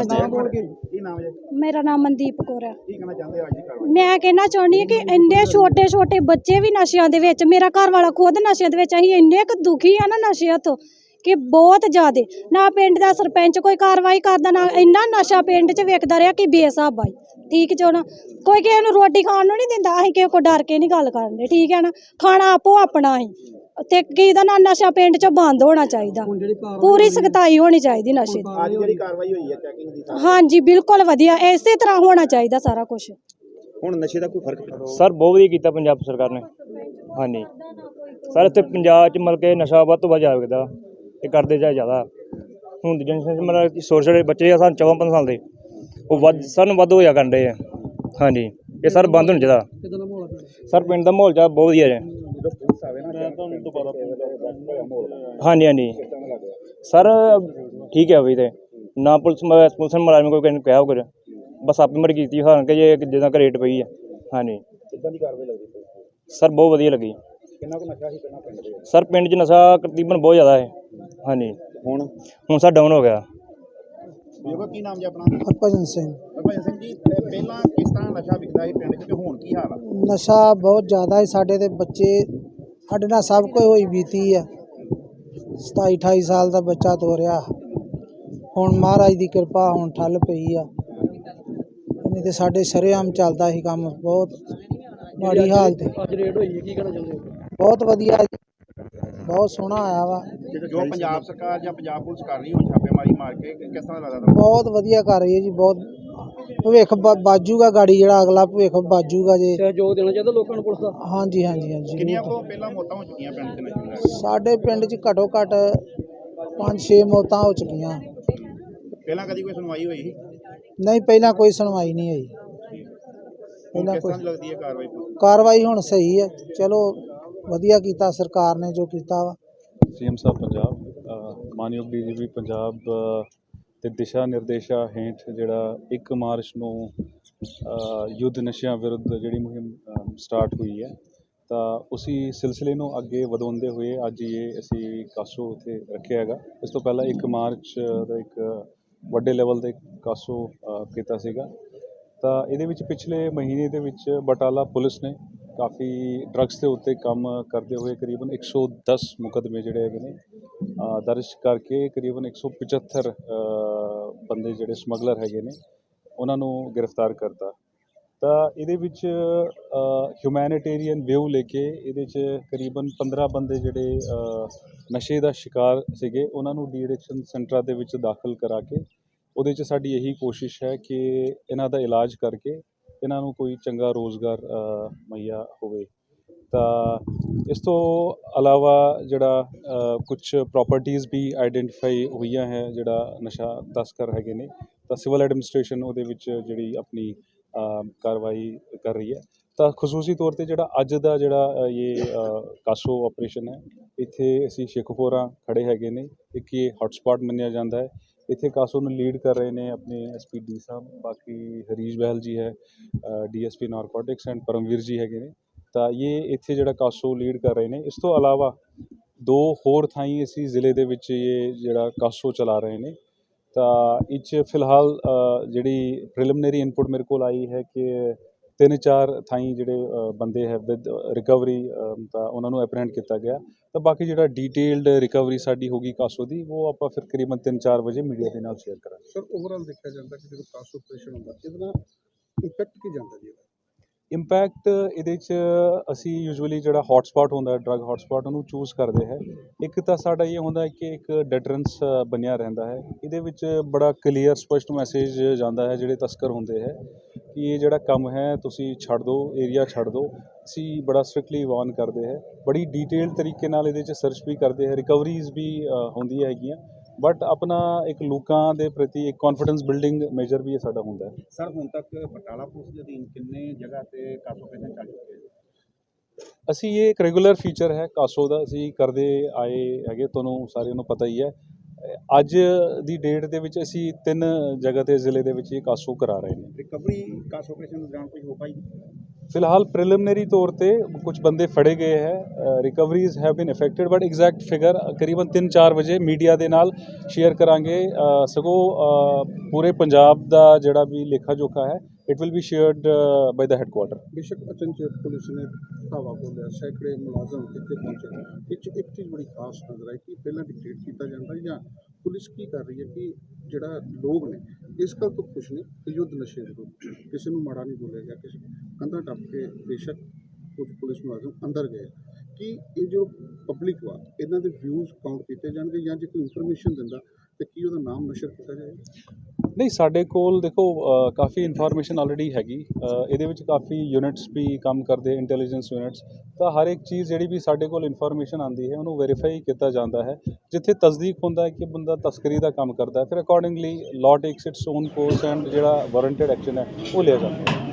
ਦੱਸ ਨਾਮ ਦਿਓ ਬੋਲ ਕੇ ਕੀ ਨਾਮ ਹੈ ਮੇਰਾ ਨਾਮ ਮਨਦੀਪ ਕੌਰ ਹੈ। ਕੀ ਕਹਿਣਾ ਚਾਹੁੰਦੇ ਹੋ ਅੱਜ ਦੀ ਕਾਰਵਾਈ? ਮੈਂ ਕਹਿਣਾ ਚਾਹੁੰਦੀ ਹਾਂ ਕਿ ਇੰਨੇ ਛੋਟੇ ਛੋਟੇ ਬੱਚੇ ਵੀ ਨਸ਼ਿਆਂ ਦੇ ਵਿੱਚ ਮੇਰਾ ਘਰ ਵਾਲਾ ਖੁਦ ਨਸ਼ਿਆਂ ਦੇ ਵਿੱਚ ਅਸੀਂ ਇੰਨੇ ਕੁ ਦੁਖੀ ਆ ਨਾ ਨਸ਼ਿਆਂ ਤੋਂ ਕਿ ਬਹੁਤ ਜ਼ਿਆਦੇ। ਨਾ ਪਿੰਡ ਦਾ ਸਰਪੰਚ ਕੋਈ ਕਾਰਵਾਈ ਕਰਦਾ ਨਾ ਇੰਨਾ ਨਸ਼ਾ ਪਿੰਡ 'ਚ ਵੇਖਦਾ ਰਿਹਾ ਕਿ ਬੇਸਾਬ ਆਈ ਠੀਕ ਜੋ ਨਾ ਕੋਈ ਕਿਸੇ ਨੂੰ ਰੋਟੀ ਖਾਣ ਨੂੰ ਨਹੀਂ ਦਿੰਦਾ ਅਸੀਂ ਕਿਸੇ ਕੋ ਡਰ ਕੇ ਨਹੀਂ ਗੱਲ ਕਰਦੇ ਠੀਕ ਹੈ ਨਾ ਖਾਣਾ ਆਪੋ ਆਪਣਾ ਹੀ। ਤੇ ਕੀ ਦਾ ਨਾ ਨਸ਼ਾ ਪਿੰਡ 'ਚ ਬੰਦ ਹੋਣਾ ਚਾਹੀਦਾ। ਪੂਰੀ ਸਖਤਾਈ ਹੋਣੀ ਚਾਹੀਦੀ ਨਸ਼ੇ ਦੀ। ਅੱਜ ਜਿਹੜੀ ਕਾਰਵਾਈ ਹੋਈ ਹੈ ਚੈਕਿੰਗ ਦੀ ਹਾਂਜੀ ਬਿਲਕੁਲ ਵਧੀਆ। ਇਸੇ ਤਰ੍ਹਾਂ ਹੋਣਾ ਚਾਹੀਦਾ ਸਾਰਾ ਕੁਝ ਹੁਣ ਨਸ਼ੇ ਦਾ ਕੋਈ ਫ਼ਰਕ ਪਿਆ ਸਰ ਬਹੁਤ ਵਧੀਆ ਕੀਤਾ ਪੰਜਾਬ ਸਰਕਾਰ ਨੇ। ਹਾਂਜੀ। ਸਰ ਇੱਥੇ ਪੰਜਾਬ 'ਚ ਮਤਲਬ ਕਿ ਨਸ਼ਾ ਵੱਧ ਤੋਂ ਵੱਧ ਜਾਵੇਗਾ ਇਹ ਕਰਦੇ ਜਾ ਜ਼ਿਆਦਾ। ਹੁਣ ਦੀ ਜਨਰੇਸ਼ਨ ਮਤਲਬ ਛੋਟੇ ਬੱਚੇ ਆ ਸਾਨੂੰ 14 15 ਸਾਲ ਦੇ। ਉਹ ਵੱਧ ਸਾਨੂੰ ਵੱਧ ਹੋਇਆ ਕਰਦੇ ਆ। ਹਾਂਜੀ। ਇਹ ਸਰ ਬੰਦ ਹੋਣਾ ਚਾਹੀਦਾ। ਸਰ ਪਿੰਡ ਦਾ ਮਾਹੌਲ ਜਾ ਬਹੁਤ ਵਧੀਆ ਹੈ ਤੁਹਾਨੂੰ ਦੁਬਾਰਾ ਮਾਹੌਲ ਹਾਂਜੀ ਹਾਂਜੀ। ਸਰ ਠੀਕ ਹੈ ਵੀ ਤੇ। ਨਾ ਪੁਲਿਸ ਮ- ਪੁਲਿਸ ਨੇ ਮੁਲਾਜ਼ਮ ਕੋਈ ਕਹਿੰਦੇ ਕਿਹਾ ਕਰ ਬਸ ਆਪੇ ਮਰ ਕੀਤੀ ਹਾਂ ਕਿ ਜੇ ਜਿੱਦਾਂ ਰੇਟ ਪਈ ਹੈ ਹਾਂਜੀ। ਕਿੱਦਾਂ ਦੀ ਕਾਰਵਾਈ ਲੱਗਦੀ ਪੁਲਿਸ ਦੀ? ਸਰ ਬਹੁਤ ਵਧੀਆ ਲੱਗੀ। ਕਿੰਨਾ ਕੁ ਨਸ਼ਾ ਸੀ ਪਹਿਲਾਂ ਪਿੰਡ ਦੇ ਵਿੱਚ? ਸਰ ਪਿੰਡ 'ਚ ਨਸ਼ਾ ਤਕਰੀਬਨ ਬਹੁਤ ਜ਼ਿਆਦਾ ਹੈ। ਹਾਂਜੀ। ਹੁਣ? ਹੁਣ ਸਰ ਡਾਊਨ ਹੋ ਗਿਆ। ਬਜ਼ੁਰਗੋ ਕੀ ਨਾਮ ਜੀ ਆਪਣਾ? ਹਰਭਜਨ ਸਿੰਘ। ਹਰਭਜਨ ਸਿੰਘ ਜੀ ਪਹਿਲਾਂ ਕਿਸ ਤਰ੍ਹਾਂ ਨਸ਼ਾ ਵਿਕਦਾ ਸੀ ਪਿੰਡ 'ਚ ਤੇ ਹੁਣ ਕੀ ਹਾਲ ਆ? ਨਸ਼ਾ ਬਹੁਤ ਜ਼ਿਆਦਾ ਹੈ। ਸਾਡੇ ਦੇ ਬੱਚੇ ਸਾਡੇ ਨਾਲ ਸਭ ਕੋਈ ਹੋਈ ਬੀਤੀ ਆ। 27 28 ਸਾਲ ਦਾ ਬੱਚਾ ਤੋਰਿਆ। ਹੁਣ ਮਹਾਰਾਜ ਦੀ ਕਿਰਪਾ ਹੁਣ ਠੱਲ ਪਈ ਆ। ਨਹੀਂ ਤੇ ਸਾਡੇ ਸ਼ਰੇਆਮ ਚੱਲਦਾ ਸੀ ਕੰਮ ਬਹੁਤ ਮਾੜੀ ਹਾਲਤ ਅੱਜ ਰੇਡ ਹੋਈ ਹੈ ਕੀ ਕਹਿਣਾ ਚਾਹੁੰਦੇ ਹੋ? ਬਹੁਤ ਵਧੀਆ ਬਹੁਤ ਸੋਹਣਾ ਆਇਆ ਵਾ। ਜੋ ਪੰਜਾਬ ਸਰਕਾਰ ਜਾਂ ਪੰਜਾਬ ਪੁਲਿਸ ਕਰ ਰਹੀ ਹੁਣ ਛਾਪੇਮਾਰੀ ਮਾਰ ਕੇ ਕਿਸ ਤਰ੍ਹਾਂ ਲੱਗਦਾ? ਤੁਹਾਨੂੰ ਬਹੁਤ ਵਧੀਆ ਕਰ ਰਹੀ ਹੈ ਜੀ ਬਹੁਤ ਭਵਿੱਖ ਬਾਜੂਗਾ ਗਾੜੀ ਜਿਹੜਾ ਅਗਲਾ ਭਵਿੱਖ ਬਾਜੂਗਾ ਜੇ। ਸਹਿਯੋਗ ਦੇਣਾ ਚਾਹੀਦਾ ਲੋਕਾਂ ਨੂੰ ਪੁਲਿਸ ਦਾ? ਹਾਂਜੀ ਹਾਂਜੀ ਹਾਂਜੀ। ਕਿੰਨੀਆਂ। ਕੋ ਪਹਿਲਾਂ ਮੌਤਾਂ ਹੋ ਚੁੱਕੀਆਂ ਪਿੰਡ ਨਸ਼ੇ ਨਾਲ ਸਾਡੇ ਪਿੰਡ 'ਚ ਘੱਟੋ ਘੱਟ 5-6 ਮੌਤਾਂ ਹੋ ਚੁੱਕੀਆਂ। ਪਹਿਲਾਂ ਕਦੀ ਕੋਈ ਸੁਣਵਾਈ ਹੋਈ ਸੀ? ਨਹੀਂ ਪਹਿਲਾਂ ਕੋਈ ਸੁਣਵਾਈ ਨਹੀਂ ਹੋਈ। ਪਹਿਲਾਂ ਕਿਸ ਕੋਈ ਤਰ੍ਹਾਂ ਦੀ ਲੱਗਦੀ ਹੈ ਕਾਰਵਾਈ? ਦੀ? ਕਾਰਵਾਈ ਹੁਣ ਸਹੀ ਹੈ। ਚਲੋ ਵਧੀਆ ਕੀਤਾ ਸਰਕਾਰ ਨੇ ਜੋ ਕੀਤਾ ਵਾ। ਸੀਐਮ ਸਾਹਿਬ ਪੰਜਾਬ ਅ, ਮਾਨਯੋਗ ਡੀਜੀਪੀ ਪੰਜਾਬ ਅ, ਦੇ ਦਿਸ਼ਾ ਨਿਰਦੇਸ਼ਾਂ ਹੇਠ ਜਿਹੜਾ 1 ਮਾਰਚ ਨੂੰ ਯੁੱਧ ਨਸ਼ਿਆਂ ਵਿਰੁੱਧ ਜਿਹੜੀ ਮੁਹਿੰਮ ਸਟਾਰਟ ਹੋਈ ਹੈ ਤਾਂ ਉਸੇ ਸਿਲਸਿਲੇ ਨੂੰ ਅੱਗੇ ਵਧਾਉਂਦੇ ਹੋਏ ਅੱਜ ਇਹ ਅਸੀਂ ਕਾਸੋ ਉੱਥੇ ਰੱਖਿਆ ਹੈਗਾ। ਇਸ ਤੋਂ ਪਹਿਲਾਂ 1 ਮਾਰਚ ਦਾ ਇੱਕ ਵੱਡੇ ਲੈਵਲ ਤੇ ਕਾਸੋ ਕੀਤਾ ਸੀਗਾ। ਤਾਂ ਇਹਦੇ ਵਿੱਚ ਪਿਛਲੇ ਮਹੀਨੇ ਦੇ ਵਿੱਚ ਬਟਾਲਾ ਪੁਲਿਸ ਨੇ ਕਾਫੀ ਡਰੱਗਸ ਦੇ ਉੱਤੇ ਕੰਮ ਕਰਦੇ ਹੋਏ ਕਰੀਬਨ 110 ਮੁਕੱਦਮੇ ਜਿਹੜੇ ਹੈਗੇ ਨੇ ਦਰਜ ਕਰਕੇ ਕਰੀਬਨ 175 ਅ, ਬੰਦੇ ਜਿਹੜੇ ਸਮਗਲਰ ਹੈਗੇ ਨੇ ਉਹਨਾਂ ਨੂੰ ਗ੍ਰਿਫਤਾਰ ਕਰਤਾ। ਤਾਂ ਇਹਦੇ ਵਿੱਚ ਹਿਊਮੈਨਿਟੇਰੀਅਨ ਵਿਊ ਲੈ ਕੇ ਇਹਦੇ 'ਚ ਕਰੀਬਨ 15 ਬੰਦੇ ਜਿਹੜੇ ਨਸ਼ੇ ਦਾ ਸ਼ਿਕਾਰ ਸੀਗੇ ਉਹਨਾਂ ਨੂੰ ਡੀ ਐਡਿਕਸ਼ਨ ਸੈਂਟਰਾਂ ਦੇ ਵਿੱਚ ਦਾਖਲ ਕਰਾ ਕੇ ਉਹਦੇ 'ਚ ਸਾਡੀ ਇਹੀ ਕੋਸ਼ਿਸ਼ ਹੈ ਕਿ ਇਹਨਾਂ ਦਾ ਇਲਾਜ ਕਰਕੇ ਇਹਨਾਂ ਨੂੰ ਕੋਈ ਚੰਗਾ ਰੋਜ਼ਗਾਰ ਮੁਹੱਈਆ ਹੋਵੇ। ਤਾਂ ਇਸ ਤੋਂ ਇਲਾਵਾ ਜਿਹੜਾ ਕੁਝ ਪ੍ਰਾਪਰਟੀਆਂ ਵੀ ਆਈਡੈਂਟੀਫਾਈ ਹੋਈਆਂ ਹੈ, ਜਿਹੜਾ ਨਸ਼ਾ ਤਸਕਰ ਹੈਗੇ ਨੇ, ਤਾਂ ਸਿਵਲ ਐਡਮਿਨਿਸਟ੍ਰੇਸ਼ਨ ਉਹਦੇ ਵਿੱਚ ਜਿਹੜੀ ਆਪਣੀ ਕਾਰਵਾਈ ਕਰ ਰਹੀ ਹੈ। ਤਾਂ ਖਸੂਸੀ ਤੌਰ ਤੇ ਜਿਹੜਾ ਅੱਜ ਦਾ ਜਿਹੜਾ ਇਹ ਕਾਸੋ ਆਪਰੇਸ਼ਨ ਹੈ, ਇੱਥੇ ਅਸੀਂ ਸ਼ੇਖੂਪੁਰਾ ਖੜੇ ਹੈਗੇ ਨੇ, ਇੱਕ ਇਹ ਹੌਟਸਪੌਟ ਮੰਨਿਆ ਜਾਂਦਾ ਹੈ। ਇੱਥੇ ਕਾਸੋ ਨੂੰ ਲੀਡ ਕਰ ਰਹੇ ਨੇ ਆਪਣੇ ਐਸਪੀ ਡੀ ਸਾਹਿਬ, ਬਾਕੀ ਹਰੀਸ਼ ਬਹਿਲ ਜੀ ਹੈ ਡੀਐਸਪੀ ਨਾਰਕੋਟਿਕਸ ਐਂਡ ਪਰਮਵੀਰ ਜੀ ਹੈਗੇ ਨੇ। ਤਾਂ ਇਹ ਇੱਥੇ ਜਿਹੜਾ ਕਾਸੋ ਲੀਡ ਕਰ ਰਹੇ ਨੇ, ਇਸ ਤੋਂ ਇਲਾਵਾ ਦੋ ਹੋਰ ਥਾਈਂ ਅਸੀਂ ਜ਼ਿਲ੍ਹੇ ਦੇ ਵਿੱਚ ਇਹ ਜਿਹੜਾ ਕਾਸੋ ਚਲਾ ਰਹੇ ਨੇ। ਤਾਂ ਇਹ 'ਚ ਫਿਲਹਾਲ ਜਿਹੜੀ ਪ੍ਰੀਲਿਮਿਨਰੀ ਇਨਪੁਟ ਮੇਰੇ ਕੋਲ ਆਈ ਹੈ ਕਿ ਤਿੰਨ ਚਾਰ ਥਾਈਂ ਜਿਹੜੇ ਬੰਦੇ ਹੈ ਵਿਦ ਰਿਕਵਰੀ ਤਾਂ ਉਹਨਾਂ ਨੂੰ ਐਪਰੈਂਡ ਕੀਤਾ ਗਿਆ। ਤਾਂ ਬਾਕੀ ਜਿਹੜਾ ਡੀਟੇਲਡ ਰਿਕਵਰੀ ਸਾਡੀ ਹੋਗੀ ਕਾਸੋ ਦੀ ਉਹ ਆਪਾਂ ਫਿਰ ਕਰੀਬਨ 3-4 ਵਜੇ ਮੀਡੀਆ ਦੇ ਨਾਲ ਸ਼ੇਅਰ ਕਰਾਂਗੇ। ਸਰ ਓਵਰਆਲ ਦੇਖਿਆ ਜਾਂਦਾ ਕਿ ਜਦੋਂ ਕਾਸ ਆਪਰੇਸ਼ਨ ਹੁੰਦਾ ਇਹਦੇ ਨਾਲ ਇੰਪੈਕਟ ਕੀ ਜਾਂਦਾ ਜੀ ਇਹਦਾ? ਇੰਪੈਕਟ ਇਹਦੇ 'ਚ ਅਸੀਂ ਯੂਜੂਅਲੀ ਜਿਹੜਾ ਹੌਟਸਪੌਟ ਹੁੰਦਾ ਡਰੱਗ ਹੌਟਸਪੌਟ ਉਹਨੂੰ ਚੂਜ਼ ਕਰਦੇ ਹੈ। ਇੱਕ ਤਾਂ ਸਾਡਾ ਇਹ ਹੁੰਦਾ ਕਿ ਇੱਕ ਡੈਟਰੈਂਸ ਬਣਿਆ ਰਹਿੰਦਾ ਹੈ। ਇਹਦੇ ਵਿੱਚ ਬੜਾ ਕਲੀਅਰ ਸਪਸ਼ਟ ਮੈਸੇਜ ਜਾਂਦਾ ਹੈ ਜਿਹੜੇ ਤਸਕਰ ਹੁੰਦੇ ਹੈ। ਕਿ ਇਹ ਜਿਹੜਾ ਕੰਮ ਹੈ ਤੁਸੀਂ ਛੱਡ ਦਿਓ ਏਰੀਆ ਛੱਡ ਦਿਓ ਅਸੀਂ ਬੜਾ ਸਟ੍ਰਿਕਟਲੀ ਵਾਰਨ ਕਰਦੇ ਹੈ। ਬੜੀ ਡੀਟੇਲਡ ਤਰੀਕੇ ਨਾਲ ਇਹਦੇ 'ਚ ਸਰਚ ਵੀ ਕਰਦੇ ਹੈ। ਰਿਕਵਰੀਜ਼ ਵੀ ਅ, ਹੁੰਦੀਆਂ ਹੈਗੀਆਂ। ਬਟ ਆਪਣਾ ਇੱਕ ਲੋਕਾਂ ਦੇ ਪ੍ਰਤੀ ਇੱਕ ਕੌਨਫੀਡੈਂਸ ਬਿਲਡਿੰਗ ਮੇਜਰ ਵੀ ਇਹ ਸਾਡਾ ਹੁੰਦਾ ਹੈ। ਸਰ ਹੁਣ ਤੱਕ ਬਟਾਲਾ ਪੁਲਿਸ ਦੇ ਅਧੀਨ ਕਿੰਨੇ ਜਗ੍ਹਾ ਤੇ ਕਾਸ ਆਪਰੇਸ਼ਨ ਚੱਲ ਚੁੱਕੇ ਹੈ? ਅਸੀਂ ਇਹ ਇੱਕ ਰੈਗੂਲਰ ਫੀਚਰ ਹੈ ਕਾਸੋ ਦਾ। ਅਸੀਂ ਕਰਦੇ ਆਏ ਹੈਗੇ ਤੁਹਾਨੂੰ ਸਾਰਿਆਂ ਨੂੰ ਪਤਾ ਹੀ ਹੈ। ਅੱਜ ਦੀ ਡੇਟ ਦੇ ਵਿੱਚ ਅਸੀਂ ਤਿੰਨ ਜਗ੍ਹਾ ਤੇ ਜ਼ਿਲ੍ਹੇ ਦੇ ਵਿੱਚ ਇਹ ਕਾਸੋ ਕਰਾ ਰਹੇ ਨੇ। ਰਿਕਵਰੀ ਕਾਸ ਆਪਰੇਸ਼ਨ ਦੌਰਾਨ ਕੋਈ ਹੋ ਪਾਈ? ਫਿਲਹਾਲ ਪ੍ਰੀਲਿਮਿਨਰੀ ਤੌਰ ਤੇ ਕੁਝ ਬੰਦੇ ਫੜੇ ਗਏ ਹੈ recoveries have been effected but exact figure ਕਰੀਬਨ 3-4 ਵਜੇ ਮੀਡੀਆ ਦੇ ਨਾਲ ਸ਼ੇਅਰ ਕਰਾਂਗੇ ਅ, ਸਗੋਂ ਪੂਰੇ ਪੰਜਾਬ ਦਾ ਜਿਹੜਾ ਵੀ ਲੇਖਾ ਜੋਖਾ ਹੈ it will be shared by the headquarter ਬੇਸ਼ੱਕ ਅਚਨਚੇਤ ਪੁਲਿਸ ਨੇ ਧਾਵਾ ਬੋਲਿਆ ਸੈਂਕੜੇ ਮੁਲਾਜ਼ਮ ਕਿੱਥੇ ਪਹੁੰਚੇ ਇਹ 'ਚ ਇੱਕ ਚੀਜ਼ ਬੜੀ ਖਾਸ ਨਜ਼ਰ ਆਈ ਕਿ ਪਹਿਲਾਂ ਡਿਕਟੇਟ ਕੀਤਾ ਜਾਂਦਾ ਜਾਂ ਪੁਲਿਸ ਕੀ ਕਰ ਰਹੀ ਹੈ ਕਿ ਜਿਹੜਾ ਲੋਕ ਨੇ ਇਸ ਗੱਲ ਤੋਂ ਖੁਸ਼ ਨੇ ਕਿ ਯੁੱਧ ਨਸ਼ੇ ਵਿਰੁੱਧ ਕਿਸੇ ਨੂੰ ਮਾੜਾ ਨਹੀਂ ਬੋਲਿਆ ਗਿਆ ਕਿਸੇ ਕੰਧਾਂ ਟੱਪ ਕੇ ਬੇਸ਼ੱਕ ਕੁਝ ਪੁਲਿਸ ਮੁਲਾਜ਼ਮ ਅੰਦਰ ਗਏ। ਕਿ ਇਹ ਜੋ ਪਬਲਿਕ ਵਾ, ਇਹਨਾਂ ਦੇ ਵਿਊਜ਼ ਕਾਊਂਟ ਕੀਤੇ ਜਾਣਗੇ ਜਾਂ ਜੇ ਕੋਈ ਇਨਫੋਰਮੇਸ਼ਨ ਦਿੰਦਾ, ਤੇ ਕੀ ਉਹਦਾ ਨਾਮ ਨਸ਼ਰ ਕੀਤਾ ਜਾਏਗਾ ਨਹੀਂ, ਸਾਡੇ ਕੋਲ ਦੇਖੋ ਕਾਫੀ ਇਨਫੋਰਮੇਸ਼ਨ ਆਲਰੇਡੀ ਹੈਗੀ। ਇਹਦੇ ਵਿੱਚ ਕਾਫੀ ਯੂਨਿਟਸ ਵੀ ਕੰਮ ਕਰਦੇ ਇੰਟੈਲੀਜੈਂਸ ਯੂਨਿਟਸ ਤਾਂ ਹਰ ਇੱਕ ਚੀਜ਼ ਜਿਹੜੀ ਵੀ ਸਾਡੇ ਕੋਲ ਇਨਫੋਰਮੇਸ਼ਨ ਆਉਂਦੀ ਹੈ, ਉਹਨੂੰ ਵੈਰੀਫਾਈ ਕੀਤਾ ਜਾਂਦਾ ਹੈ। ਜਿੱਥੇ ਤਸਦੀਕ ਹੁੰਦਾ ਹੈ ਕਿ ਬੰਦਾ ਤਸਕਰੀ ਦਾ ਕੰਮ ਕਰਦਾ ਹੈ, ਫਿਰ accordingly law takes its own course and ਜਿਹੜਾ ਵਾਰੰਟਡ ਐਕਸ਼ਨ ਹੈ, ਉਹ ਲਿਆ ਜਾਂਦਾ ਹੈ।